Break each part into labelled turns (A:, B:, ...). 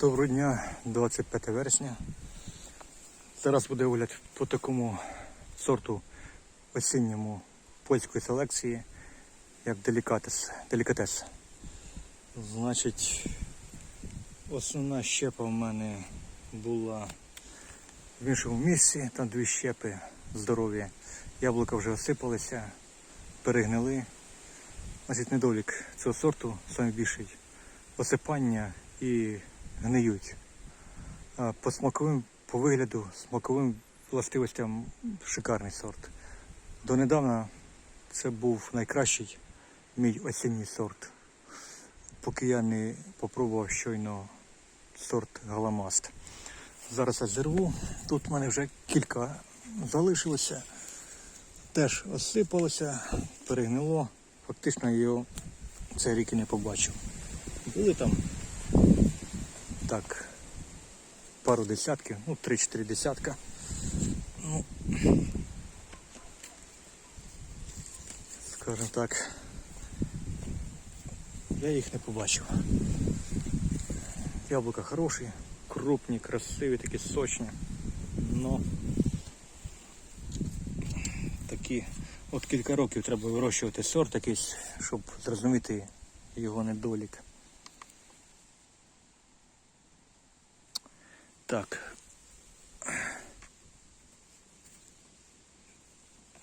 A: Доброго дня, 25 вересня. Зараз буде огляд по такому сорту осінньому польської селекції, як делікатес. делікатес. Значить, основна щепа в мене була в іншому місці, там дві щепи здорові. Яблука вже осипалися, перегнили. Значить, недолік цього сорту найбільший осипання і гниють. По смаковим, по вигляду, смаковим властивостям шикарний сорт. Донедавна це був найкращий мій осінній сорт. Поки я не попробував щойно сорт Галамаст. Зараз я зірву. Тут в мене вже кілька залишилося. Теж осипалося, перегнило. Фактично його цей рік і не побачив. Були там так, пару десятків, ну, 3-4 десятка. Ну, скажімо так, я їх не побачив. Яблука хороші, крупні, красиві, такі сочні. Но такі, от кілька років треба вирощувати сорт якийсь, щоб зрозуміти його недолік. Так.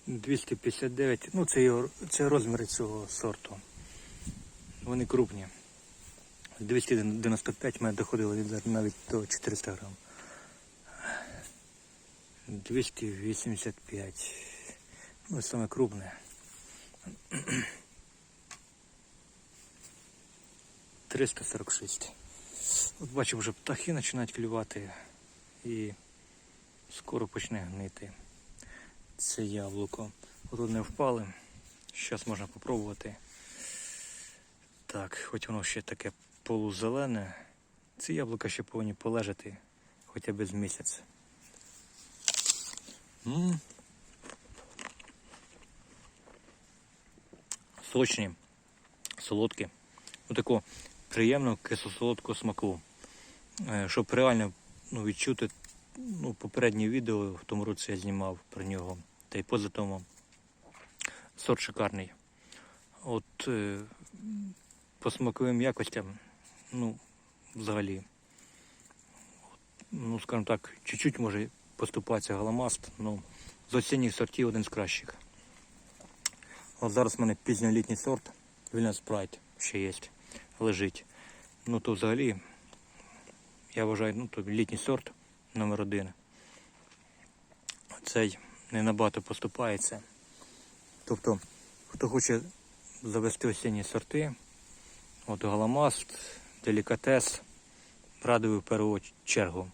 A: 259, ну це, його, це розміри цього сорту. Вони крупні. 295 мене доходило від навіть до 400 грам. 285. Ну, саме крупне. 346. От бачу, вже птахи починають клювати і скоро почне гнити це яблуко. От одне впали. Зараз можна попробувати. Так, хоч воно ще таке полузелене. Ці яблука ще повинні полежати хоча б з місяць. М. Сочні, солодкі. Отако приємно кисло-солодкого смаку. Е, Щоб реально ну, відчути ну, попереднє відео в тому році я знімав про нього. Та й поза тому. Сорт шикарний. От е, по смаковим якостям, ну, взагалі, ну, скажімо так, чуть-чуть може поступатися галамаст, ну, з осінніх сортів один з кращих. От зараз в мене пізньолітній сорт, Вільна Спрайт ще є, лежить. Ну то взагалі, я вважаю, ну то літній сорт номер один. Цей не набагато поступається. Тобто, хто хоче завести осінні сорти, от галамаст, делікатес, радую в першу чергу.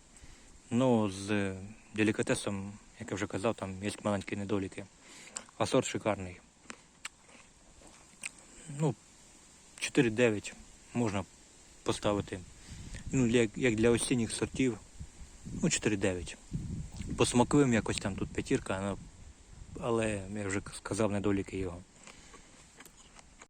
A: Ну, з делікатесом, як я вже казав, там є маленькі недоліки. А сорт шикарний. Ну, 4-9 можна поставити. Ну, як, для осінніх сортів, ну 4-9. По смаковим якось там тут п'ятірка, але я вже сказав недоліки його.